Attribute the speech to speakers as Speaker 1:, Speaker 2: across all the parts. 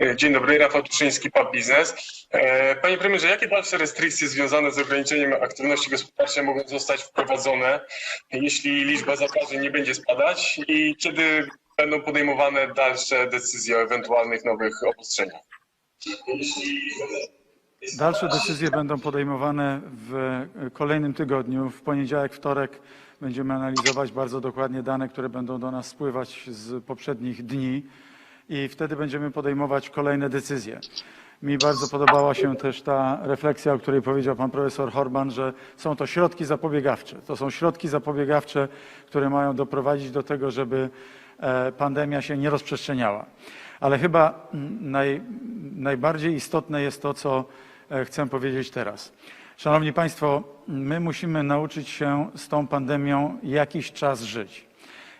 Speaker 1: E, Dzień dobry, Rafał Tuszyński, Pub Biznes. E, Panie premierze, jakie dalsze restrykcje związane z ograniczeniem aktywności gospodarczej mogą zostać wprowadzone, jeśli liczba zakażeń nie będzie spadać i kiedy będą podejmowane dalsze decyzje o ewentualnych nowych obostrzeniach?
Speaker 2: Dalsze decyzje będą podejmowane w kolejnym tygodniu. W poniedziałek, wtorek będziemy analizować bardzo dokładnie dane, które będą do nas spływać z poprzednich dni i wtedy będziemy podejmować kolejne decyzje. Mi bardzo podobała się też ta refleksja, o której powiedział pan profesor Horban, że są to środki zapobiegawcze. To są środki zapobiegawcze, które mają doprowadzić do tego, żeby e, pandemia się nie rozprzestrzeniała. Ale chyba mm, naj, najbardziej istotne jest to, co e, chcę powiedzieć teraz. Szanowni Państwo, my musimy nauczyć się z tą pandemią jakiś czas żyć.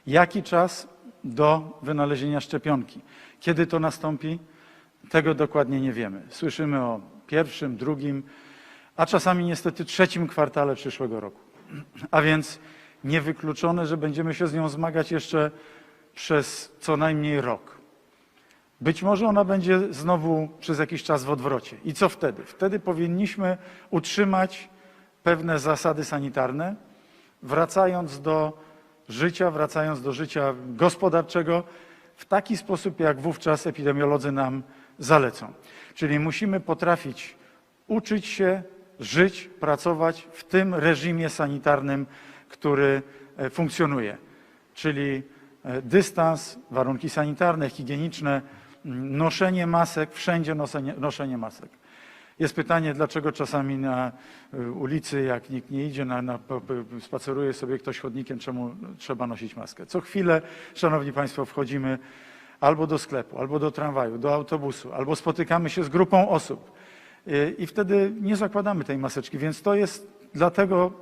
Speaker 2: Jaki czas do wynalezienia szczepionki? Kiedy to nastąpi? Tego dokładnie nie wiemy. Słyszymy o pierwszym, drugim, a czasami niestety trzecim kwartale przyszłego roku. A więc niewykluczone, że będziemy się z nią zmagać jeszcze przez co najmniej rok. Być może ona będzie znowu przez jakiś czas w odwrocie. I co wtedy? Wtedy powinniśmy utrzymać pewne zasady sanitarne, wracając do życia, wracając do życia gospodarczego w taki sposób, jak wówczas epidemiolodzy nam zalecą. Czyli musimy potrafić uczyć się, żyć, pracować w tym reżimie sanitarnym, który e, funkcjonuje. Czyli e, dystans, warunki sanitarne, higieniczne, m, noszenie masek, wszędzie noszenie, noszenie masek. Jest pytanie, dlaczego czasami na y, ulicy, jak nikt nie idzie, na, na, spaceruje sobie ktoś chodnikiem, czemu trzeba nosić maskę. Co chwilę, Szanowni Państwo, wchodzimy albo do sklepu, albo do tramwaju, do autobusu, albo spotykamy się z grupą osób y, i wtedy nie zakładamy tej maseczki, więc to jest dlatego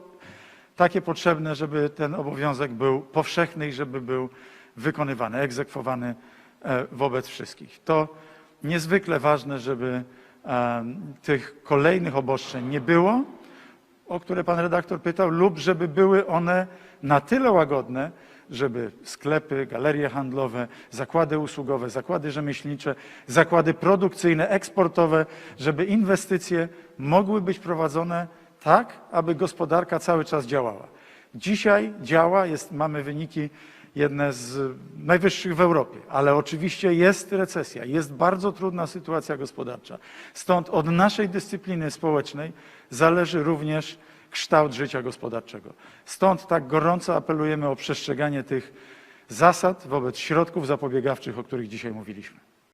Speaker 2: takie potrzebne, żeby ten obowiązek był powszechny i żeby był wykonywany, egzekwowany e, wobec wszystkich. To niezwykle ważne, żeby tych kolejnych obostrzeń nie było, o które pan redaktor pytał, lub żeby były one na tyle łagodne, żeby sklepy, galerie handlowe, zakłady usługowe, zakłady rzemieślnicze, zakłady produkcyjne, eksportowe, żeby inwestycje mogły być prowadzone tak, aby gospodarka cały czas działała. Dzisiaj działa, jest, mamy wyniki jedne z najwyższych w Europie, ale oczywiście jest recesja, jest bardzo trudna sytuacja gospodarcza. Stąd od naszej dyscypliny społecznej zależy również kształt życia gospodarczego. Stąd tak gorąco apelujemy o przestrzeganie tych zasad wobec środków zapobiegawczych, o których dzisiaj mówiliśmy.